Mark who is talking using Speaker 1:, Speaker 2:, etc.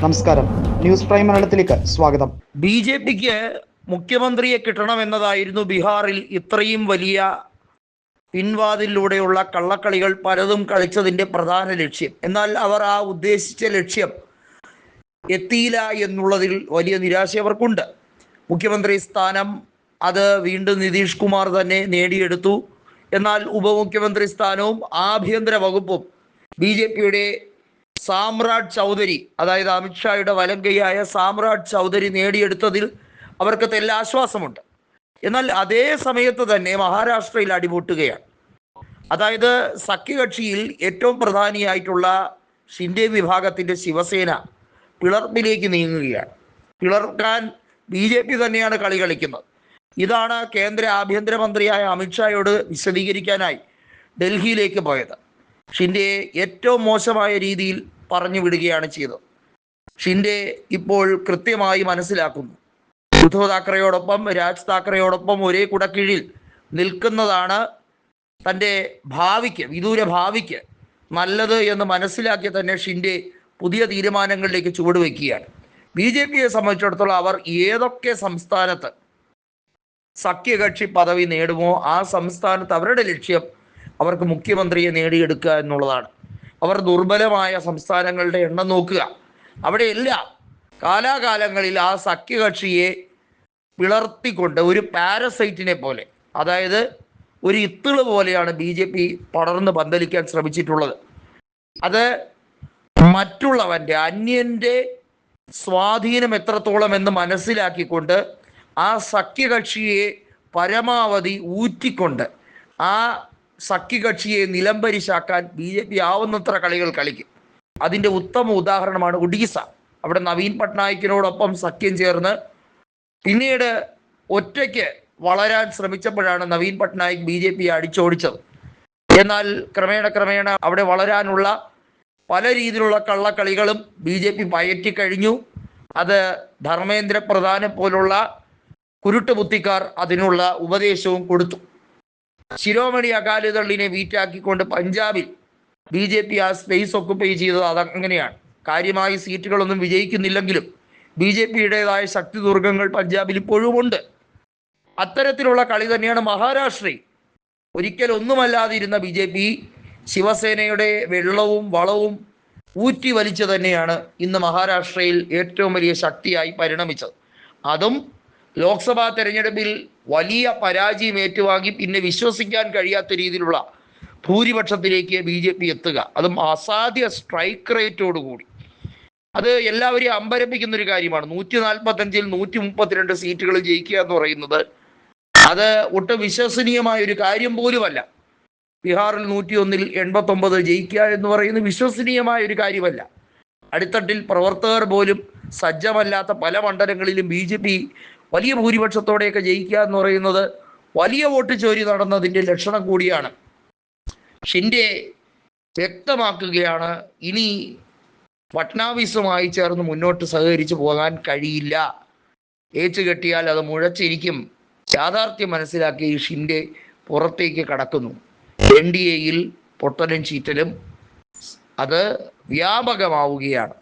Speaker 1: നമസ്കാരം. News prime മലയാളത്തിലേക്ക് സ്വാഗതം.
Speaker 2: ബി ജെ പിക്ക് മുഖ്യമന്ത്രിയെ കിട്ടണമെന്നതായിരുന്നു ബീഹാറിൽ ഇത്രയും വലിയ പിൻവാതിലൂടെയുള്ള കള്ളക്കളികൾ പലതും കളിച്ചതിന്റെ പ്രധാന ലക്ഷ്യം. എന്നാൽ അവർ ആ ഉദ്ദേശിച്ച ലക്ഷ്യം എത്തിയില്ല എന്നുള്ളതിൽ വലിയ നിരാശ അവർക്കുണ്ട്. മുഖ്യമന്ത്രി സ്ഥാനം അത് വീണ്ടും നിതീഷ് കുമാർ തന്നെ നേടിയെടുത്തു. എന്നാൽ ഉപമുഖ്യമന്ത്രി സ്ഥാനവും ആഭ്യന്തര വകുപ്പും ബി ജെ പിയുടെ സാമ്രാട് ചൗധരി അതായത് അമിത്ഷായുടെ വലം കൈയായ സാമ്രാട് ചൗധരി നേടിയെടുത്തതിൽ അവർക്ക് തെല്ല ആശ്വാസമുണ്ട്. എന്നാൽ അതേ സമയത്ത് തന്നെ മഹാരാഷ്ട്രയിൽ അടിപൊട്ടുകയാണ് അതായത് സഖ്യകക്ഷിയിൽ ഏറ്റവും പ്രധാനിയായിട്ടുള്ള ഷിൻഡെ വിഭാഗത്തിന്റെ ശിവസേന പിളർപ്പിലേക്ക് നീങ്ങുകയാണ്. പിളർക്കാൻ ബി ജെ പി തന്നെയാണ് കളി കളിക്കുന്നത്. ഇതാണ് കേന്ദ്ര ആഭ്യന്തരമന്ത്രിയായ അമിത്ഷായോട് വിശദീകരിക്കാനായി ഡൽഹിയിലേക്ക് പോയത്. ഷിൻഡെയെ ഏറ്റവും മോശമായ രീതിയിൽ പറഞ്ഞു വിടുകയാണ് ചെയ്തത്. ഷിൻഡെ ഇപ്പോൾ കൃത്യമായി മനസ്സിലാക്കുന്നു. ഉദ്ധവ് താക്കറെയോടൊപ്പം രാജ് താക്കറെയോടൊപ്പം ഒരേ കുടക്കീഴിൽ നിൽക്കുന്നതാണ് തന്റെ ഭാവിക്ക് വിദൂര ഭാവിക്ക് നല്ലത് എന്ന് മനസ്സിലാക്കി തന്നെ ഷിൻഡെ പുതിയ തീരുമാനങ്ങളിലേക്ക് ചുവടുവെക്കുകയാണ്. ബി ജെ പിയെ സംബന്ധിച്ചിടത്തോളം അവർ ഏതൊക്കെ സംസ്ഥാനത്ത് സഖ്യകക്ഷി പദവി നേടുമോ ആ സംസ്ഥാനത്ത് അവരുടെ ലക്ഷ്യം അവർക്ക് മുഖ്യമന്ത്രിയെ നേടിയെടുക്കുക എന്നുള്ളതാണ്. അവർ ദുർബലമായ സംസ്ഥാനങ്ങളുടെ എണ്ണം നോക്കുക. അവിടെയെല്ലാം കാലാകാലങ്ങളിൽ ആ സഖ്യകക്ഷിയെ പിളർത്തിക്കൊണ്ട് ഒരു പാരസൈറ്റിനെ പോലെ അതായത് ഒരു ഇത്തിൾ പോലെയാണ് ബി ജെ പി പടർന്ന് പന്തലിക്കാൻ ശ്രമിച്ചിട്ടുള്ളത്. അത് മറ്റുള്ളവന്റെ അന്യന്റെ സ്വാധീനം എത്രത്തോളം എന്ന് മനസ്സിലാക്കിക്കൊണ്ട് ആ സഖ്യകക്ഷിയെ പരമാവധി ഊറ്റിക്കൊണ്ട് ആ സഖ്യകക്ഷിയെ നിലംപരിശാക്കാൻ ബി ജെ പി ആവുന്നത്ര കളികൾ കളിക്കും. അതിന്റെ ഉത്തമ ഉദാഹരണമാണ് ഒഡീസ. അവിടെ നവീൻ പട്നായിക്കിനോടൊപ്പം സഖ്യം ചേർന്ന് പിന്നീട് ഒറ്റയ്ക്ക് വളരാൻ ശ്രമിച്ചപ്പോഴാണ് നവീൻ പട്നായിക് ബി ജെ അടിച്ചോടിച്ചത്. എന്നാൽ ക്രമേണ ക്രമേണ അവിടെ വളരാനുള്ള പല രീതിയിലുള്ള കള്ളക്കളികളും ബി ജെ പി പയറ്റി കഴിഞ്ഞു. അത് ധർമ്മേന്ദ്ര പ്രധാനെ പോലുള്ള കുരുട്ടുബുദ്ധിക്കാർ അതിനുള്ള ഉപദേശവും കൊടുത്തു. ശിരോമണി അകാലിദളിനെ വീറ്റാക്കിക്കൊണ്ട് പഞ്ചാബിൽ ബി ജെ പി ആ സ്പേസ് ഒക്കുപ്പൈ ചെയ്തത് അതങ്ങനെയാണ്. കാര്യമായി സീറ്റുകളൊന്നും വിജയിക്കുന്നില്ലെങ്കിലും ബി ജെ പിയുടേതായ ശക്തി ദുർഗങ്ങൾ പഞ്ചാബിൽ ഇപ്പോഴും ഉണ്ട്. അത്തരത്തിലുള്ള കളി തന്നെയാണ് മഹാരാഷ്ട്രയിൽ. ഒരിക്കൽ ഒന്നുമല്ലാതിരുന്ന ബി ജെ പി ശിവസേനയുടെ വെള്ളവും വളവും ഊറ്റി വലിച്ചു തന്നെയാണ് ഇന്ന് മഹാരാഷ്ട്രയിൽ ഏറ്റവും വലിയ ശക്തിയായി പരിണമിച്ചത്. അതും ലോക്സഭാ തെരഞ്ഞെടുപ്പിൽ വലിയ പരാജയം ഏറ്റുവാങ്ങി പിന്നെ വിശ്വസിക്കാൻ കഴിയാത്ത രീതിയിലുള്ള ഭൂരിപക്ഷത്തിലേക്ക് ബി ജെ പി എത്തുക. അതും അസാധ്യ സ്ട്രൈക്ക് റേറ്റോടുകൂടി അത് എല്ലാവരെയും അമ്പരപ്പിക്കുന്ന ഒരു കാര്യമാണ്. നൂറ്റി നാൽപ്പത്തഞ്ചിൽ നൂറ്റി മുപ്പത്തിരണ്ട് സീറ്റുകൾ ജയിക്കുക എന്ന് പറയുന്നത് അത് ഒട്ടും വിശ്വസനീയമായ ഒരു കാര്യം പോലുമല്ല. ബീഹാറിൽ നൂറ്റി ഒന്നിൽ എൺപത്തൊമ്പത് ജയിക്കുക എന്ന് പറയുന്നത് വിശ്വസനീയമായ ഒരു കാര്യമല്ല. അടിത്തട്ടിൽ പ്രവർത്തകർ പോലും സജ്ജമല്ലാത്ത പല മണ്ഡലങ്ങളിലും ബി ജെ പി വലിയ ഭൂരിപക്ഷത്തോടെയൊക്കെ ജയിക്കുക എന്ന് പറയുന്നത് വലിയ വോട്ട് ചോരി നടന്നതിന്റെ ലക്ഷണം കൂടിയാണ്. ഷിൻഡെ വ്യക്തമാക്കുകയാണ് ഇനി ഫട്നാവിസുമായി ചേർന്ന് മുന്നോട്ട് സഹകരിച്ചു പോകാൻ കഴിയില്ല. ഏച്ചു കെട്ടിയാൽ അത് മുഴച്ചിരിക്കും. യാഥാർത്ഥ്യം മനസ്സിലാക്കി ഷിൻഡെ പുറത്തേക്ക് കടക്കുന്നു. എൻ ഡി എയിൽ പൊട്ടലും ചീറ്റലും അത് വ്യാപകമാവുകയാണ്.